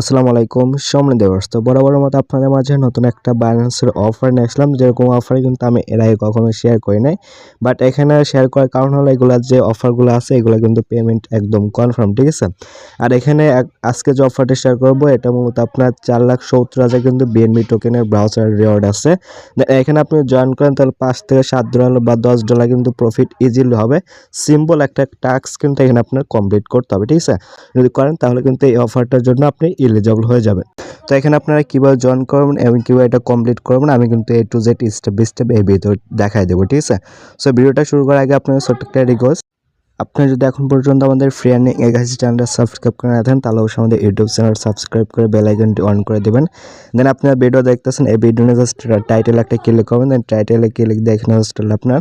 আসসালামু আলাইকুম, সম্মানিত দেবর্স তো বরাবর মতো আপনাদের মাঝে নতুন একটা ব্যালেন্সের অফার নিয়ে আসলাম। যেরকম অফার কিন্তু আমি এর আগে কখনো শেয়ার করি নাই বাট এখানে শেয়ার করার কারণ হলো এগুলোর যে অফারগুলো আছে, এগুলো কিন্তু পেমেন্ট একদম কনফার্ম ঠিক আছে? আর এখানে আজকে যে অফারটা শেয়ার করব, এটা মূলত আপনার চার লাখ সত্তর হাজার কিন্তু বিএনবি টোকেনের ব্রাউজার রিওয়ার্ড আছে। এখানে আপনি জয়েন করেন, তাহলে পাঁচ থেকে সাত ডলার বা দশ ডলার কিন্তু প্রফিট ইজিলি হবে। সিম্পল একটা টাস্ক কিন্তু এখানে আপনার কমপ্লিট করতে হবে, ঠিক আছে? যদি করেন, তাহলে কিন্তু এই অফারটার জন্য আপনি এলিজিবল হয়ে যাবেন তো এখানে আপনারা কীভাবে জয়েন করবেন এবং কীভাবে এটা কমপ্লিট করবেন, আমি কিন্তু A to Z step by step এই ভিডিও দেখাই দেবো, ঠিক আছে? সো ভিডিওটা শুরু করার আগে আপনার ছোট্ট রিকোয়েস্ট আপনি যদি এখন পর্যন্ত আমাদের ফ্রি আর্নিং এগাসি চ্যানেলটা সাবস্ক্রাইব করে না থাকেন, তাহলে অবশ্যই আমাদের ইউটিউব চ্যানেল সাবস্ক্রাইব করে বেল আইকনটি অন করে দেবেন। দেন আপনারা ভিডিও দেখতেছেন, এই ভিডিও জাস্ট টাইটেল একটা ক্লিক করবেন দেন টাইটেলে ক্লিক দিয়ে এখানে জাস্ট আপনার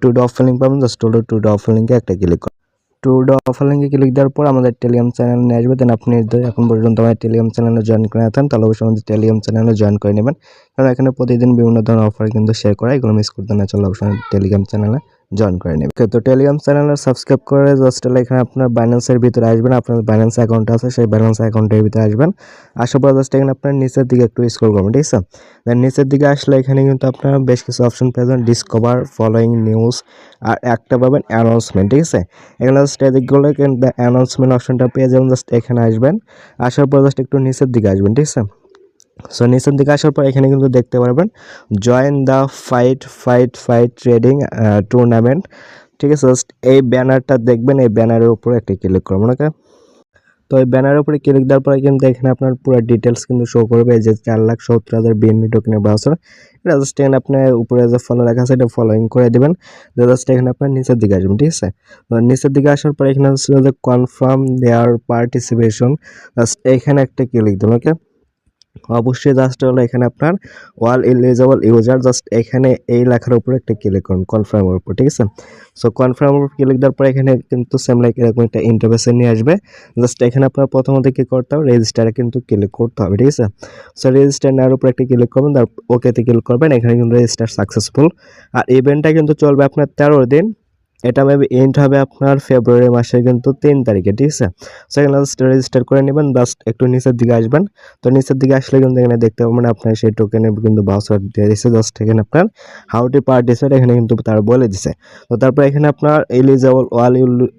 টু ডে অফ লিঙ্ক পাবেন জাস্ট টু ডে অফ লিঙ্কে একটা ক্লিক করুন টু ডে অফার লিঙ্কে ক্লিক দেওয়ার পর আমাদের টেলিগ্রাম চ্যানেল নিয়ে আসবে। দেন আপনি এখন পর্যন্ত আমাদের টেলিগ্রাম চ্যানেলে জয়েন করে থাকেন, তাহলে অবশ্যই আমাদের টেলিগ্রাম চ্যানেলে জয়েন করে নেবেন। কারণ এখানে প্রতিদিন বিভিন্ন ধরনের অফার কিন্তু শেয়ার করা এগুলো মিস করতে না চলে অবশ্যই টেলিগ্রাম চ্যানেলে জয়েন করে Okay, তো টেলিগ্রাম চ্যানেলে সাবস্ক্রাইব করে জাস্ট এখানে আপনার বাইন্যান্সের ভিতরে আসবেন আপনার বাইন্যান্স অ্যাকাউন্ট আছে সেই ব্যালেন্স অ্যাকাউন্টের ভিতরে আসবেন। আসার পর জাস্ট এখানে আপনার নিচের দিকে একটু স্ক্রল করবেন ঠিক আছে? দেন নিচের দিকে আসলে এখানে কিন্তু আপনার বেশ কিছু অপশন পেয়ে যাবেন ডিসকভার ফলোয়িং নিউজ আর একটা পাবেন অ্যানাউন্সমেন্ট ঠিক আছে? এখানে জাস্ট এদিকগুলো অ্যানাউন্সমেন্ট অপশনটা পেয়ে যাবেন জাস্ট এখানে আসবেন। আসার পর জাস্ট একটু নিচের দিকে আসবেন ঠিক আছে? সো নিচের দিকে আসার পর এখানে কিন্তু দেখতে পারবেন join the fight fight fight trading tournament ঠিক আছে জাস্ট এই ব্যানারটা দেখবেন, এই ব্যানারের উপরে একটা ক্লিক করবেন ওকে তো এই ব্যানারের উপরে ক্লিক দেওয়ার পরে কিন্তু এখানে আপনার পুরো ডিটেলস কিন্তু শো করবে যে চার লাখ সত্তর হাজার বিএনবি টোকেনের ব্রাউজার এটা জাস্ট এখানে আপনার উপরে যে ফলো লেখা আছে, এটা ফলোইং করে দেবেন জাস্ট এখানে আপনার নিচের দিকে আসবেন, ঠিক আছে? তো নিচের দিকে আসার পর এখানে কনফার্ম দেয়ার পার্টিসিপেশন জাস্ট এখানে একটা ক্লিক দেবেন ওকে অবশ্যই জাস্ট হলো এখানে আপনার ওয়াল এলিজেবল ইউজার জাস্ট এখানে এই লেখার উপরে একটা ক্লিক করুন কনফার্মের উপর, ঠিক আছে? সো কনফার্মের উপর ক্লিক দেওয়ার পর এখানে কিন্তু সেম লাইক এরকম একটা ইন্টারভেসে নিয়ে আসবে। জাস্ট এখানে আপনার প্রথমত কী করতে হবে? রেজিস্টারে কিন্তু ক্লিক করতে হবে, ঠিক আছে? সো রেজিস্টার নেওয়ার উপর একটা ক্লিক করবেন তার ওকেতে ক্লিক করবেন, এখানে কিন্তু রেজিস্টার সাকসেসফুল আর ইভেন্টটা কিন্তু চলবে আপনার তেরো দিন। এটা মেবি এন্ড হবে আপনার ফেব্রুয়ারি মাসের কিন্তু তিন তারিখে, ঠিক আছে? সেখানে জাস্ট রেজিস্টার করে নেবেন জাস্ট একটু নিচের দিকে আসবেন। তো নিচের দিকে আসলে কিন্তু এখানে দেখতে পাবেন আপনার সেই টোকেনের কিন্তু বাউসার দিয়ে দিচ্ছে জাস্ট এখানে আপনার হাউ টু পার্টিসিপেট এখানে কিন্তু তার বলে দিছে। তো তারপর এখানে আপনার এলিজেবল ওয়াল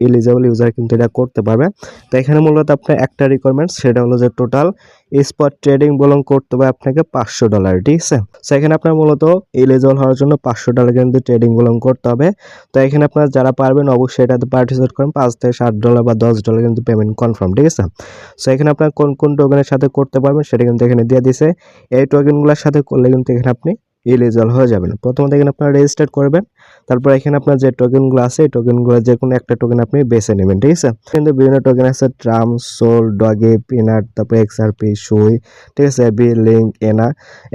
এলিজেবল ইউজার কিন্তু এটা করতে পারবে। তো এখানে মূলত আপনার একটা রিকোয়ারমেন্টস সেটা হলো যে টোটাল স্পট ট্রেডিং বলং করতে হবে আপনাকে পাঁচশো ডলার ঠিক আছে? তো এখানে আপনার মূলত এলিজিবল হওয়ার জন্য পাঁচশো ডলার কিন্তু ট্রেডিং বলং করতে হবে। তো এখানে আপনার যারা পারবেন অবশ্যই এটাতে পার্টিসিপেট করেন, পাঁচ থেকে সাত ডলার বা দশ ডলার কিন্তু পেমেন্ট কনফার্ম ঠিক আছে? সো এখানে আপনার কোন কোন টোকেনের সাথে করতে পারবেন সেটা কিন্তু এখানে দিয়ে দিছে। এই টোকেনগুলোর সাথে করলে কিন্তু এখানে আপনি এলিজিবল হয়ে যাবেন প্রথমত এখানে আপনারা রেজিস্টার করবেন, তারপর এখানে আপনার যে টোকেনগুলো আছে, এই টোকেনগুলো যে কোনো একটা টোকেন আপনি বেছে নেবেন, ঠিক আছে? কিন্তু বিভিন্ন টোকেন আছে ট্রাম সোল ডগে পিনাট তারপর এক্সআরপি সুই ঠিক আছে? বি লিঙ্ক এনা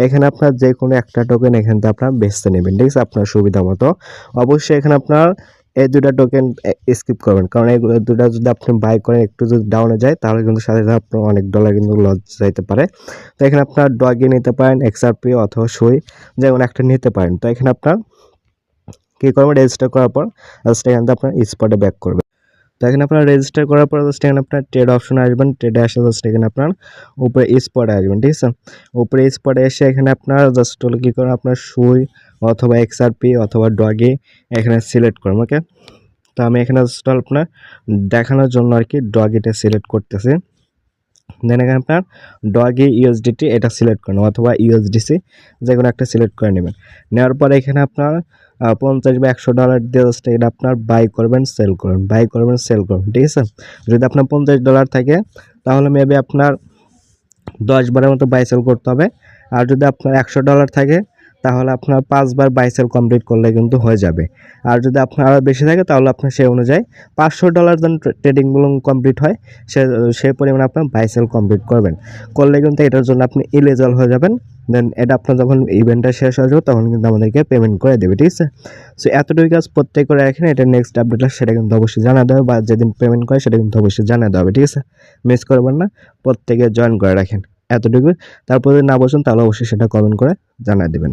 এখানে আপনার যে কোনো একটা টোকেন এখান থেকে আপনার বেছে নেবেন, ঠিক আছে? আপনার সুবিধা মতো। অবশ্যই এখানে আপনার এই দুটা টোকেন স্কিপ করবেন। কারণ এই দুটা যদি আপনি বাই করেন, একটু যদি ডাউনে যায়, তাহলে কিন্তু সাথে সাথে আপনার অনেক ডলার কিন্তু লস যাইতে পারে। তো এখানে আপনার ডগে নিতে পারেন এক্সআরপি অথবা সই যে কোনো একটা নিতে পারেন। তো এখানে আপনার কী করবেন রেজিস্টার করার পর জাস্ট এখান থেকে আপনার স্পটে ব্যাক করবেন। তো এখানে আপনার রেজিস্টার করার পর জাস্ট এখানে আপনার ট্রেড অপশনে আসবেন ট্রেডে আসে জাস্ট এখানে আপনার উপরে স্পটে আসবেন, ঠিক আছে? উপরে স্পটে এসে এখানে আপনার জাস্ট হলো কী করেন, আপনার সুই অথবা এক্সআরপি অথবা ডগে এখানে সিলেক্ট করুন ওকে তো আমি এখানে জাস্ট আপনার দেখানোর জন্য আর কি ডগিটা সিলেক্ট করতেছি। দেন এখানে আপনার ডগি ইউএসডিটি এটা সিলেক্ট করুন, অথবা ইউএসডিসি যে কোনো একটা সিলেক্ট করে নেবেন। নেওয়ার পরে এখানে আপনার পঞ্চাশ বা একশো ডলার দিয়ে জাস্ট এটা আপনার বাই করবেন সেল করবেন বাই করবেন সেল করবেন, ঠিক আছে? যদি আপনার পঞ্চাশ ডলার থাকে, তাহলে মেবি আপনার দশ বারের মতো বাই সেল করতে হবে। আর যদি আপনার একশো ডলার থাকে তাহলে আপনার পাঁচবার বাইসেল কমপ্লিট করলে কিন্তু হয়ে যাবে। আর যদি আপনার আরও বেশি থাকে, তাহলে আপনার সেই অনুযায়ী পাঁচশো ডলার যেন ট্রেডিংগুলো কমপ্লিট হয়, সে সেই পরিমাণে আপনার বাইসেল কমপ্লিট করবেন। করলে কিন্তু এটার জন্য আপনি ইলিজিবল হয়ে যাবেন। দেন এটা আপনার যখন ইভেন্টটা শেষ হয়ে যাবে, তখন কিন্তু আমাদেরকে পেমেন্ট করে দেবে, ঠিক আছে? সো এতটুকু কাজ প্রত্যেক করে রাখেন, এটা নেক্সট আপডেট সেটা কিন্তু অবশ্যই জানা দেবে, বা যেদিন পেমেন্ট করে সেটা কিন্তু অবশ্যই জানা দেবে, ঠিক আছে? মিস করবেন না, প্রত্যেকে জয়েন করে রাখেন এতটুকু তারপর না বসেন তাহলে অবশ্যই সেটা কমেন্ট করে জানা দেবেন।